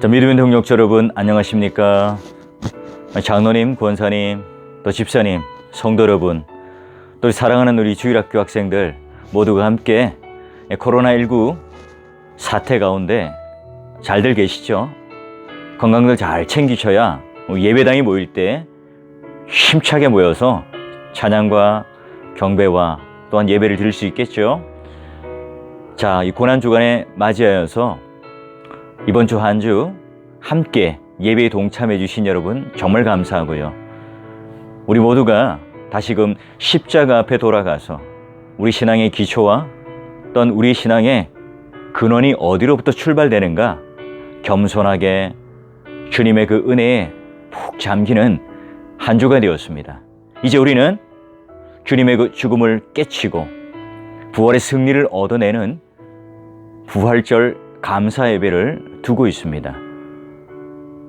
자, 믿음의 동력 여러분 안녕하십니까? 장로님, 권사님, 또 집사님, 성도 여러분, 또 사랑하는 우리 주일학교 학생들 모두가 함께 코로나19 사태 가운데 잘들 계시죠? 건강들 잘 챙기셔야 예배당이 모일 때 힘차게 모여서 찬양과 경배와 또한 예배를 드릴 수 있겠죠? 자, 이 고난 주간에 맞이하여서 이번 주 한 주 함께 예배에 동참해 주신 여러분 정말 감사하고요. 우리 모두가 다시금 십자가 앞에 돌아가서 우리 신앙의 기초와 어떤 우리 신앙의 근원이 어디로부터 출발되는가 겸손하게 주님의 그 은혜에 푹 잠기는 한 주가 되었습니다. 이제 우리는 주님의 그 죽음을 깨치고 부활의 승리를 얻어내는 부활절 감사 예배를 두고 있습니다.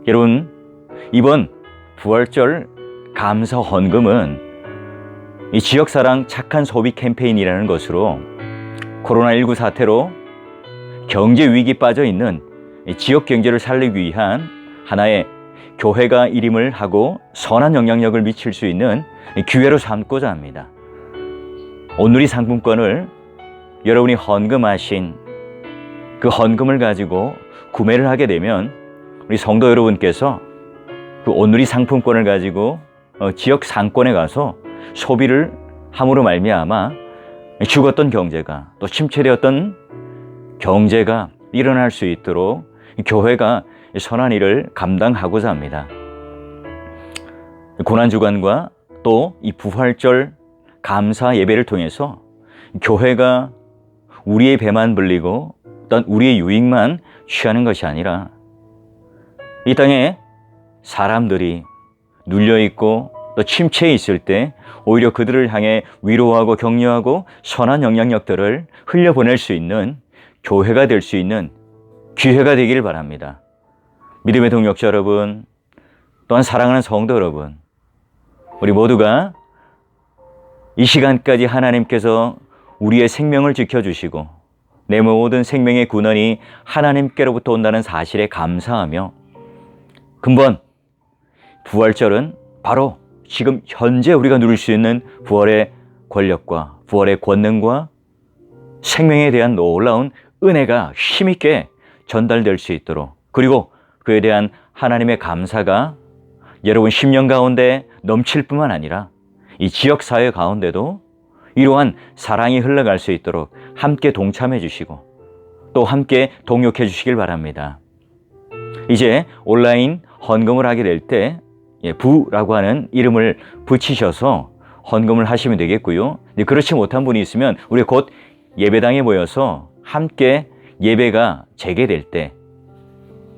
여러분, 이번 부활절 감사 헌금은 이 지역사랑 착한 소비 캠페인이라는 것으로 코로나19 사태로 경제 위기 빠져 있는 이 지역 경제를 살리기 위한 하나의 교회가 일임을 하고 선한 영향력을 미칠 수 있는 이 기회로 삼고자 합니다. 오늘이 상품권을 여러분이 헌금하신 그 헌금을 가지고 구매를 하게 되면 우리 성도 여러분께서 그 오늘이 상품권을 가지고 어, 지역 상권에 가서 소비를 함으로 말미암아 죽었던 경제가 또 침체되었던 경제가 일어날 수 있도록 교회가 선한 일을 감당하고자 합니다. 고난 주간과 또 이 부활절 감사 예배를 통해서 교회가 우리의 배만 불리고 어떤 우리의 유익만 취하는 것이 아니라 이 땅에 사람들이 눌려 있고 또 침체에 있을 때 오히려 그들을 향해 위로하고 격려하고 선한 영향력들을 흘려보낼 수 있는 교회가 될 수 있는 기회가 되기를 바랍니다. 믿음의 동역자 여러분, 또한 사랑하는 성도 여러분, 우리 모두가 이 시간까지 하나님께서 우리의 생명을 지켜주시고 내 모든 생명의 군원이 하나님께로부터 온다는 사실에 감사하며 근본 부활절은 바로 지금 현재 우리가 누릴 수 있는 부활의 권력과 부활의 권능과 생명에 대한 놀라운 은혜가 힘있게 전달될 수 있도록 그리고 그에 대한 하나님의 감사가 여러분 심령 가운데 넘칠 뿐만 아니라 이 지역 사회 가운데도 이러한 사랑이 흘러갈 수 있도록 함께 동참해 주시고 또 함께 동역해 주시길 바랍니다. 이제 온라인 헌금을 하게 될때 예, 부라고 하는 이름을 붙이셔서 헌금을 하시면 되겠고요. 그렇지 못한 분이 있으면 우리 곧 예배당에 모여서 함께 예배가 재개될 때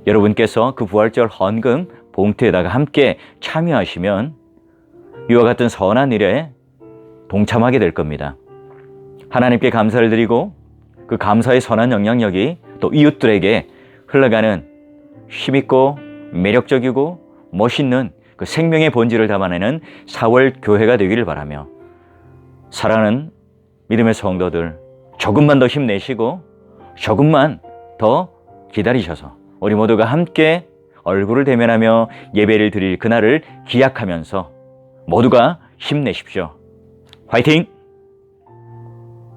여러분께서 그 부활절 헌금 봉투에다가 함께 참여하시면 이와 같은 선한 일에 동참하게 될 겁니다. 하나님께 감사를 드리고 그 감사의 선한 영향력이 또 이웃들에게 흘러가는 힘있고 매력적이고 멋있는 그 생명의 본질을 담아내는 4월 교회가 되기를 바라며 사랑하는 믿음의 성도들 조금만 더 힘내시고 조금만 더 기다리셔서 우리 모두가 함께 얼굴을 대면하며 예배를 드릴 그날을 기약하면서 모두가 힘내십시오. 快听。